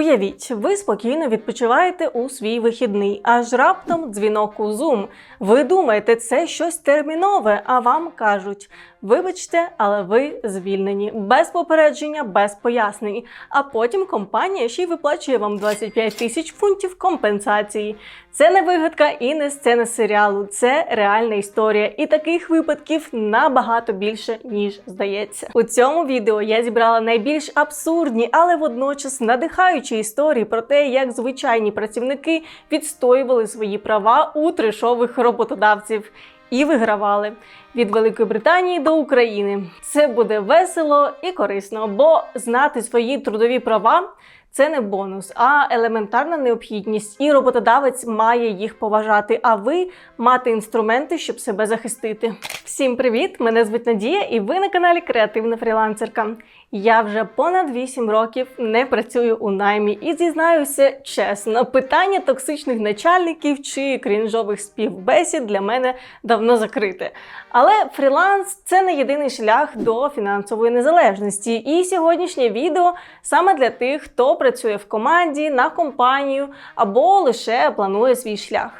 Уявіть, ви спокійно відпочиваєте у свій вихідний, аж раптом дзвінок у Zoom. Ви думаєте, це щось термінове, а вам кажуть: вибачте, але ви звільнені без попередження, без пояснень. А потім компанія ще й виплачує вам 25 тисяч фунтів компенсації. Це не вигадка і не сцена серіалу, це реальна історія. І таких випадків набагато більше, ніж здається. У цьому відео я зібрала найбільш абсурдні, але водночас надихаючі історії про те, як звичайні працівники відстоювали свої права у трешових роботодавців. І вигравали від Великої Британії до України. Це буде весело і корисно, бо знати свої трудові права це не бонус, а елементарна необхідність, і роботодавець має їх поважати. А ви мати інструменти, щоб себе захистити. Всім привіт! Мене звуть Надія, і ви на каналі Креативна фрілансерка. Я вже понад 8 років не працюю у наймі і зізнаюся чесно, питання токсичних начальників чи крінжових співбесід для мене давно закрите. Але фріланс це не єдиний шлях до фінансової незалежності. І сьогоднішнє відео саме для тих, хто працює в команді, на компанію або лише планує свій шлях.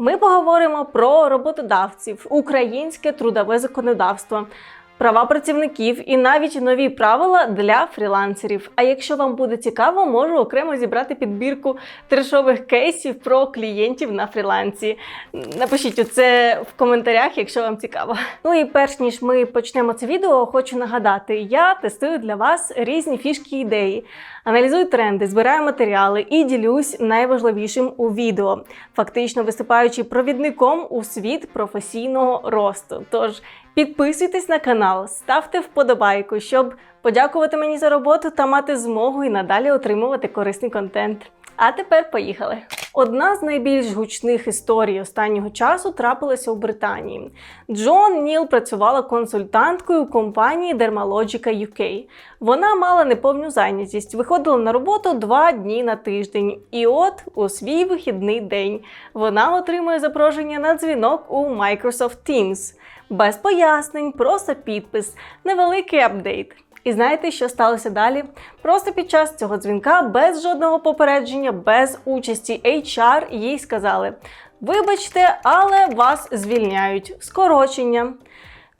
Ми поговоримо про роботодавців, українське трудове законодавство, права працівників і навіть нові правила для фрілансерів. А якщо вам буде цікаво, можу окремо зібрати підбірку трешових кейсів про клієнтів на фрілансі. Напишіть це в коментарях, якщо вам цікаво. Ну і перш ніж ми почнемо це відео, хочу нагадати: я тестую для вас різні фішки ідеї. Аналізую тренди, збираю матеріали і ділюсь найважливішим у відео, фактично виступаючи провідником у світ професійного росту. Тож підписуйтесь на канал, ставте вподобайку, щоб подякувати мені за роботу та мати змогу і надалі отримувати корисний контент. А тепер поїхали. Одна з найбільш гучних історій останнього часу трапилася у Британії. Джон Ніл працювала консультанткою у компанії Dermalogica UK. Вона мала неповну зайнятість, виходила на роботу два дні на тиждень. І от у свій вихідний день вона отримує запрошення на дзвінок у Microsoft Teams. Без пояснень, просто підпис, невеликий апдейт. І знаєте, що сталося далі? Просто під час цього дзвінка, без жодного попередження, без участі HR, їй сказали: Вибачте, але вас звільняють. Скорочення.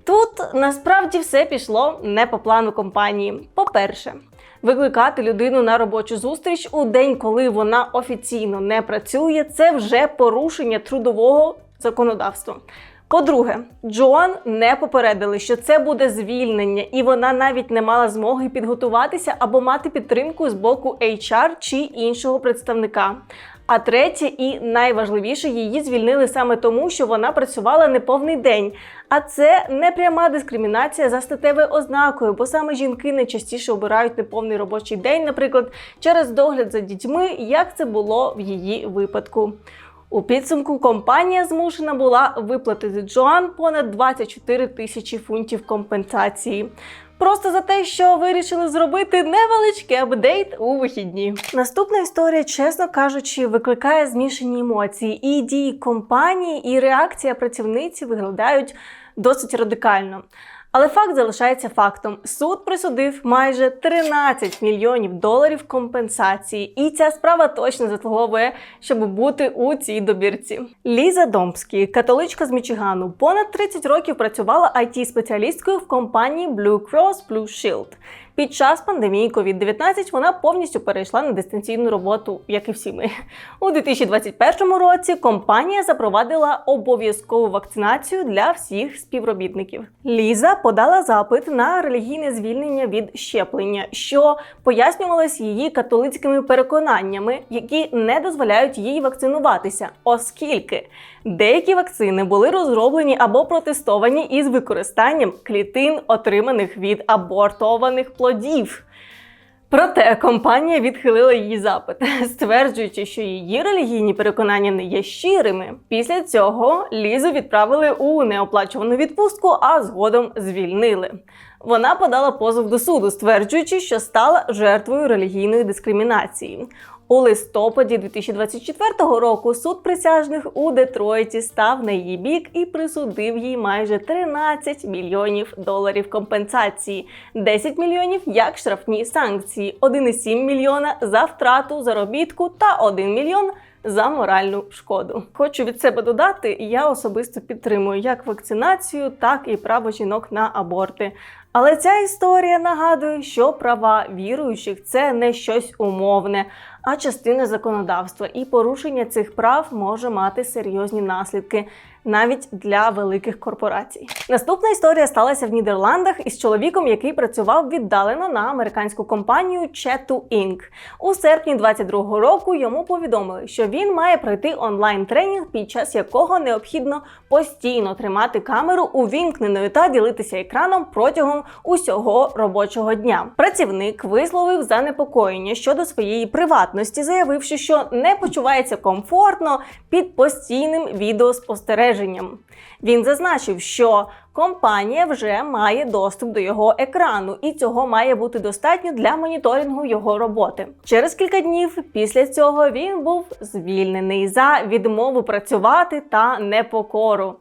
Тут насправді все пішло не по плану компанії. По-перше, викликати людину на робочу зустріч у день, коли вона офіційно не працює, це вже порушення трудового законодавства. По-друге, Джоан не попередили, що це буде звільнення, і вона навіть не мала змоги підготуватися або мати підтримку з боку HR чи іншого представника. А третє і найважливіше, її звільнили саме тому, що вона працювала неповний день. А це не пряма дискримінація за статевою ознакою, бо саме жінки найчастіше обирають неповний робочий день, наприклад, через догляд за дітьми, як це було в її випадку. У підсумку компанія змушена була виплатити Джоан понад 24 тисячі фунтів компенсації. Просто за те, що вирішили зробити невеличкий апдейт у вихідні. Наступна історія, чесно кажучи, викликає змішані емоції. І дії компанії, і реакція працівниці виглядають досить радикально. Але факт залишається фактом: суд присудив майже 13 мільйонів доларів компенсації, і ця справа точно заслуговує, щоб бути у цій добірці. Ліза Домський, католичка з Мічигану, понад 30 років працювала it спеціалісткою в компанії Blue Cross Blue Shield. Під час пандемії COVID-19 вона повністю перейшла на дистанційну роботу, як і всі ми. У 2021 році компанія запровадила обов'язкову вакцинацію для всіх співробітників. Ліза подала запит на релігійне звільнення від щеплення, що пояснювалось її католицькими переконаннями, які не дозволяють їй вакцинуватися, оскільки деякі вакцини були розроблені або протестовані із використанням клітин, отриманих від абортованих плодів. Проте компанія відхилила її запит, стверджуючи, що її релігійні переконання не є щирими. Після цього Лізу відправили у неоплачувану відпустку, а згодом звільнили. Вона подала позов до суду, стверджуючи, що стала жертвою релігійної дискримінації. У листопаді 2024 року суд присяжних у Детройті став на її бік і присудив їй майже 13 мільйонів доларів компенсації, 10 мільйонів як штрафні санкції, 1,7 мільйона за втрату заробітку та 1 мільйон. За моральну шкоду хочу від себе додати, я особисто підтримую як вакцинацію, так і право жінок на аборти. Але ця історія нагадує, що права віруючих це не щось умовне, а частина законодавства, і порушення цих прав може мати серйозні наслідки навіть для великих корпорацій. Наступна історія сталася в Нідерландах із чоловіком, який працював віддалено на американську компанію Chetu Inc. У серпні 22-го року йому повідомили, що він має пройти онлайн тренінг, під час якого необхідно постійно тримати камеру увімкненою та ділитися екраном протягом усього робочого дня. Працівник висловив занепокоєння щодо своєї приватності, заявивши, що не почувається комфортно під постійним відеоспостереженням. Він зазначив, що компанія вже має доступ до його екрану, і цього має бути достатньо для моніторингу його роботи. Через кілька днів після цього він був звільнений за відмову працювати та непокору.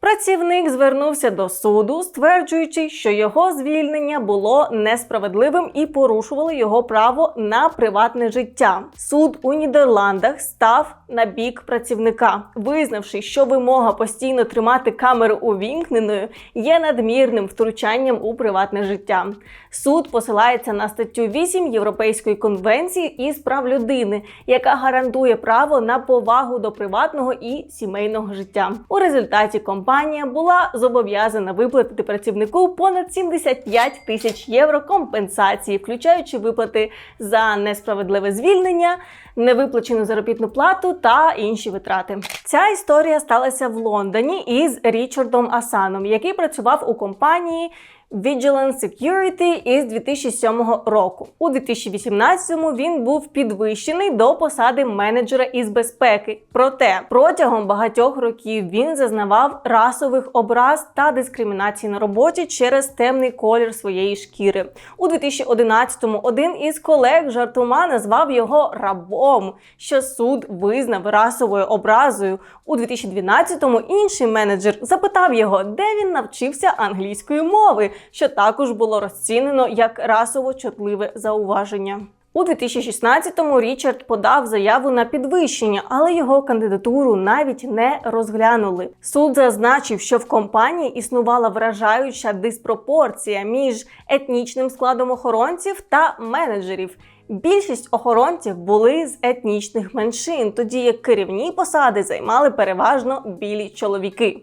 Працівник звернувся до суду, стверджуючи, що його звільнення було несправедливим і порушувало його право на приватне життя. Суд у Нідерландах став на бік працівника, визнавши, що вимога постійно тримати камеру увімкненою є надмірним втручанням у приватне життя. Суд посилається на статтю 8 Європейської конвенції із прав людини, яка гарантує право на повагу до приватного і сімейного життя. У результаті компанія була зобов'язана виплатити працівнику понад 75 тисяч євро компенсації, включаючи виплати за несправедливе звільнення, невиплачену заробітну плату та інші витрати. Ця історія сталася в Лондоні із Річардом Асаном, який працював у компанії. Vigilant Security із 2007 року. У 2018-му він був підвищений до посади менеджера із безпеки. Проте протягом багатьох років він зазнавав расових образ та дискримінації на роботі через темний колір своєї шкіри. У 2011-му один із колег жартома назвав його рабом, що суд визнав расовою образою. У 2012-му інший менеджер запитав його, де він навчився англійської мови що також було розцінено як расово чутливе зауваження. У 2016-му Річард подав заяву на підвищення, але його кандидатуру навіть не розглянули. Суд зазначив, що в компанії існувала вражаюча диспропорція між етнічним складом охоронців та менеджерів. Більшість охоронців були з етнічних меншин, тоді як керівні посади займали переважно білі чоловіки.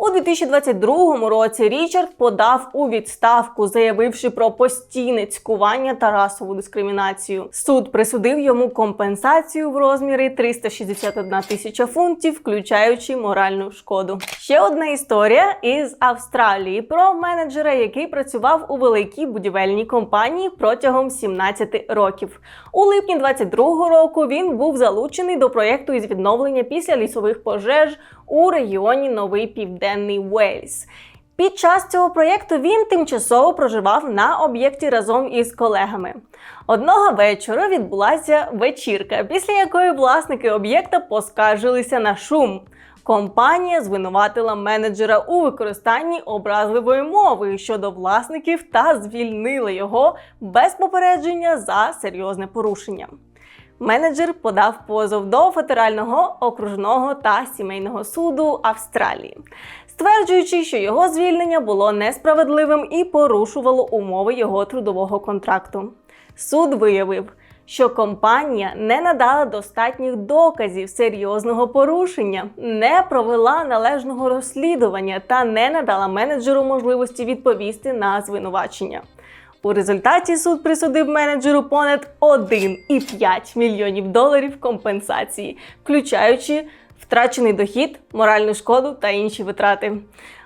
У 2022 році Річард подав у відставку, заявивши про постійне цькування та расову дискримінацію. Суд присудив йому компенсацію в розмірі 361 тисяча фунтів, включаючи моральну шкоду. Ще одна історія із Австралії про менеджера, який працював у великій будівельній компанії протягом 17 років. У липні 22-го року він був залучений до проєкту із відновлення після лісових пожеж у регіоні Новий Південний Уельс. Під час цього проєкту він тимчасово проживав на об'єкті разом із колегами. Одного вечора відбулася вечірка, після якої власники об'єкта поскаржилися на шум. Компанія звинуватила менеджера у використанні образливої мови щодо власників та звільнила його без попередження за серйозне порушення. Менеджер подав позов до федерального окружного та сімейного суду Австралії, стверджуючи, що його звільнення було несправедливим і порушувало умови його трудового контракту. Суд виявив, що компанія не надала достатніх доказів серйозного порушення, не провела належного розслідування та не надала менеджеру можливості відповісти на звинувачення. У результаті суд присудив менеджеру понад 1,5 мільйонів доларів компенсації, включаючи втрачений дохід, моральну шкоду та інші витрати.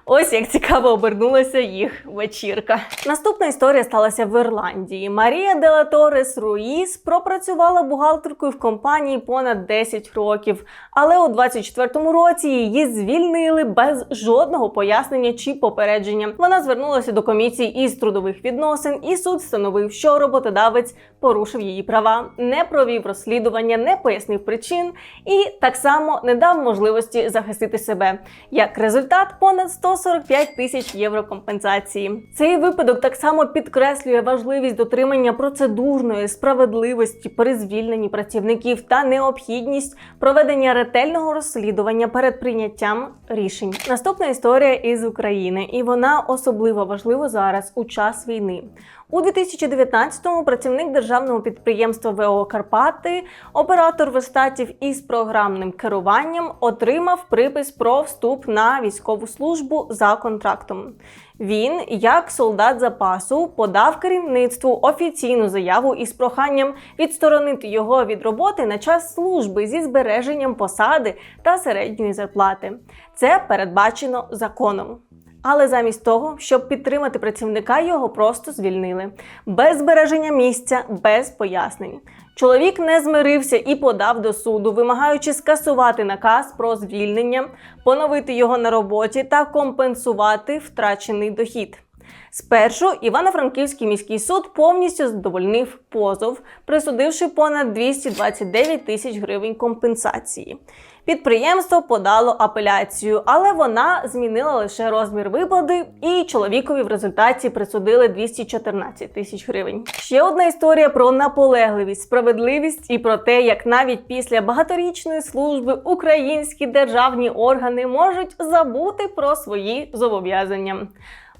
Ось як цікаво обернулася їх вечірка. Наступна історія сталася в Ірландії. Марія Дела Торес Руїс пропрацювала бухгалтеркою в компанії понад 10 років, але у 24-му році її звільнили без жодного пояснення чи попередження. Вона звернулася до комісії із трудових відносин, і суд встановив, що роботодавець порушив її права, не провів розслідування, не пояснив причин і так само не дав можливості захистити себе. Як результат, понад 145 тисяч євро компенсації. Цей випадок так само підкреслює важливість дотримання процедурної справедливості при звільненні працівників та необхідність проведення ретельного розслідування перед прийняттям рішень. Наступна історія із України, і вона особливо важлива зараз у час війни. У 2019-му працівник державного підприємства ВО Карпати, оператор верстатів із програмним керуванням, отримав припис про вступ на військову службу за контрактом. Він, як солдат запасу, подав керівництву офіційну заяву із проханням відсторонити його від роботи на час служби зі збереженням посади та середньої зарплати. Це передбачено законом. Але замість того, щоб підтримати працівника, його просто звільнили без збереження місця, без пояснень. Чоловік не змирився і подав до суду, вимагаючи скасувати наказ про звільнення, поновити його на роботі та компенсувати втрачений дохід. Спершу Івано-Франківський міський суд повністю задовольнив позов, присудивши понад 229 тисяч гривень компенсації. Підприємство подало апеляцію, але вона змінила лише розмір виплати, і чоловікові в результаті присудили 214 тисяч гривень. Ще одна історія про наполегливість, справедливість і про те, як навіть після багаторічної служби українські державні органи можуть забути про свої зобов'язання.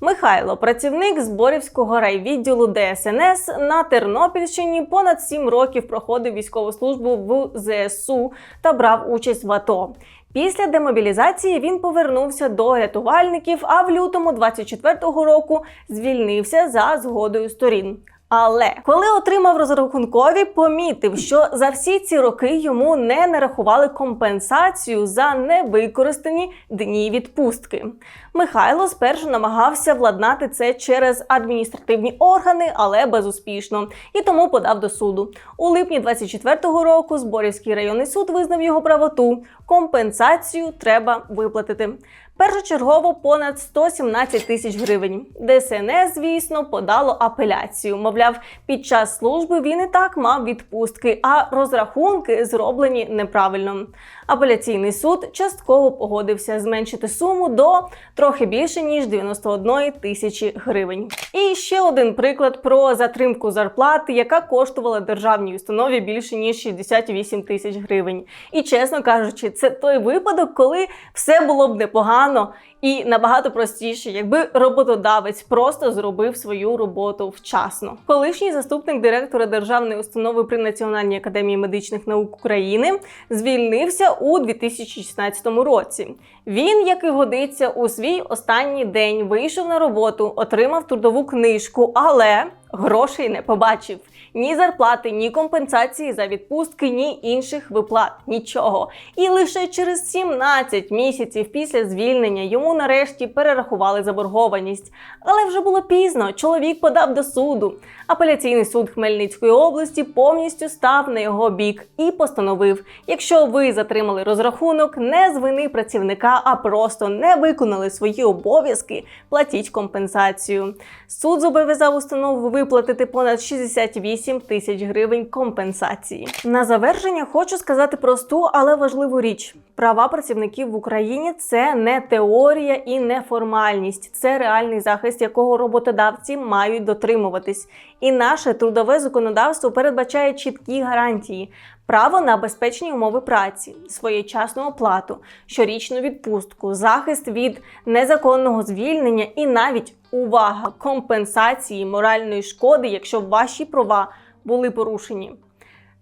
Михайло, працівник зборівського райвідділу ДСНС на Тернопільщині, понад сім років проходив військову службу в ЗСУ та брав участь в АТО. Після демобілізації він повернувся до рятувальників, а в лютому 24-го року звільнився за згодою сторін. Але коли отримав розрахункові, помітив, що за всі ці роки йому не нарахували компенсацію за невикористані дні відпустки. Михайло спершу намагався владнати це через адміністративні органи, але безуспішно, і тому подав до суду. У липні 24-го року Зборівський районний суд визнав його правоту. Компенсацію треба виплатити. Першочергово понад 117 тисяч гривень. ДСНС, звісно, подало апеляцію. Мовляв, під час служби він і так мав відпустки, а розрахунки зроблені неправильно. Апеляційний суд частково погодився зменшити суму до трохи більше ніж 91 тисячі гривень. І ще один приклад про затримку зарплати, яка коштувала державній установі більше ніж 68 тисяч гривень. І чесно кажучи, це той випадок, коли все було б непогано і набагато простіше, якби роботодавець просто зробив свою роботу вчасно. Колишній заступник директора державної установи при Національній академії медичних наук України звільнився у 2016 році. Він, як і годиться, у свій останній день вийшов на роботу, отримав трудову книжку, але грошей не побачив. Ні зарплати, ні компенсації за відпустки, ні інших виплат, нічого. І лише через 17 місяців після звільнення йому нарешті перерахували заборгованість. Але вже було пізно. Чоловік подав до суду. Апеляційний суд Хмельницької області повністю став на його бік і постановив: якщо ви затримали розрахунок, не з вини працівника, а просто не виконали свої обов'язки, платіть компенсацію. Суд зобов'язав установу виплатити понад 68 тисяч гривень компенсації. На завершення хочу сказати просту, але важливу річ: права працівників в Україні це не теорія і не формальність, це реальний захист, якого роботодавці мають дотримуватись. І наше трудове законодавство передбачає чіткі гарантії. Право на безпечні умови праці, своєчасну оплату, щорічну відпустку, захист від незаконного звільнення і навіть увага компенсації моральної шкоди, якщо ваші права були порушені.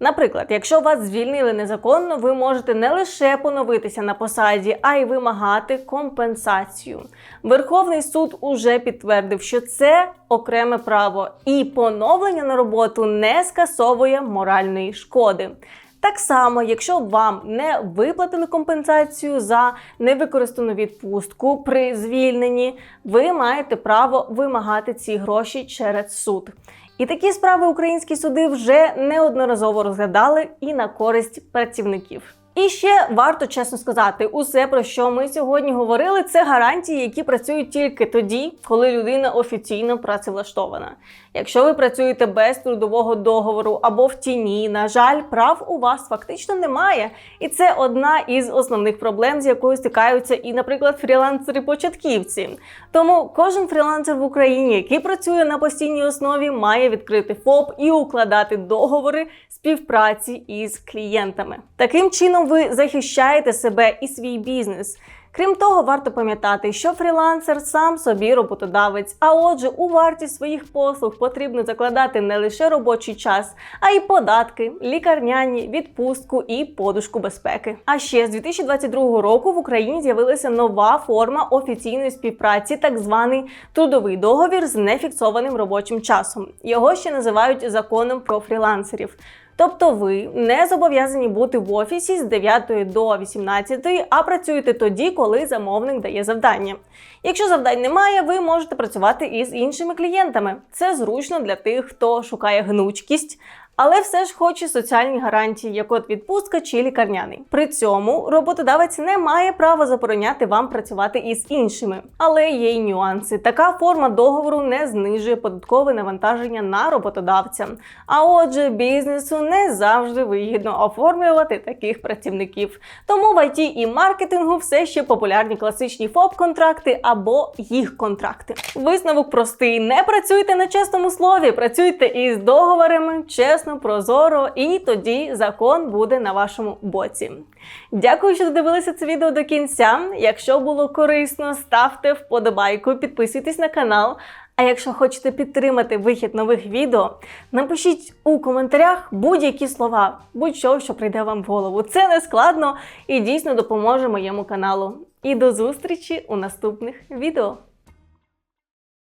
Наприклад, якщо вас звільнили незаконно, ви можете не лише поновитися на посаді, а й вимагати компенсацію. Верховний суд уже підтвердив, що це окреме право, і поновлення на роботу не скасовує моральної шкоди. Так само, якщо вам не виплатили компенсацію за невикористану відпустку при звільненні, ви маєте право вимагати ці гроші через суд. І такі справи українські суди вже неодноразово розглядали і на користь працівників. І ще варто чесно сказати, усе про що ми сьогодні говорили, це гарантії, які працюють тільки тоді, коли людина офіційно працевлаштована. Якщо ви працюєте без трудового договору або в тіні, на жаль, прав у вас фактично немає. І це одна із основних проблем, з якою стикаються і, наприклад, фрілансери-початківці. Тому кожен фрілансер в Україні, який працює на постійній основі, має відкрити ФОП і укладати договори співпраці із клієнтами. Таким чином ви захищаєте себе і свій бізнес. Крім того, варто пам'ятати, що фрілансер сам собі роботодавець, а отже, у вартість своїх послуг потрібно закладати не лише робочий час, а й податки, лікарняні, відпустку і подушку безпеки. А ще з 2022 року в Україні з'явилася нова форма офіційної співпраці, так званий трудовий договір з нефіксованим робочим часом. Його ще називають законом про фрілансерів. Тобто ви не зобов'язані бути в офісі з 9 до 18, а працюєте тоді, коли замовник дає завдання. Якщо завдань немає, ви можете працювати із іншими клієнтами. Це зручно для тих, хто шукає гнучкість. Але все ж хоче соціальні гарантії, як от відпустка чи лікарняний. При цьому роботодавець не має права забороняти вам працювати із іншими. Але є й нюанси. Така форма договору не знижує податкове навантаження на роботодавця. А отже, бізнесу не завжди вигідно оформлювати таких працівників. Тому в ІТ і маркетингу все ще популярні класичні ФОП-контракти або їх контракти. Висновок простий: не працюйте на чесному слові, працюйте із договорами, чесно, прозоро, і тоді закон буде на вашому боці. Дякую, що додивилися це відео до кінця. Якщо було корисно, ставте вподобайку, підписуйтесь на канал. А якщо хочете підтримати вихід нових відео, напишіть у коментарях будь-які слова, будь-що, що прийде вам в голову. Це не складно і дійсно допоможе моєму каналу. І до зустрічі у наступних відео.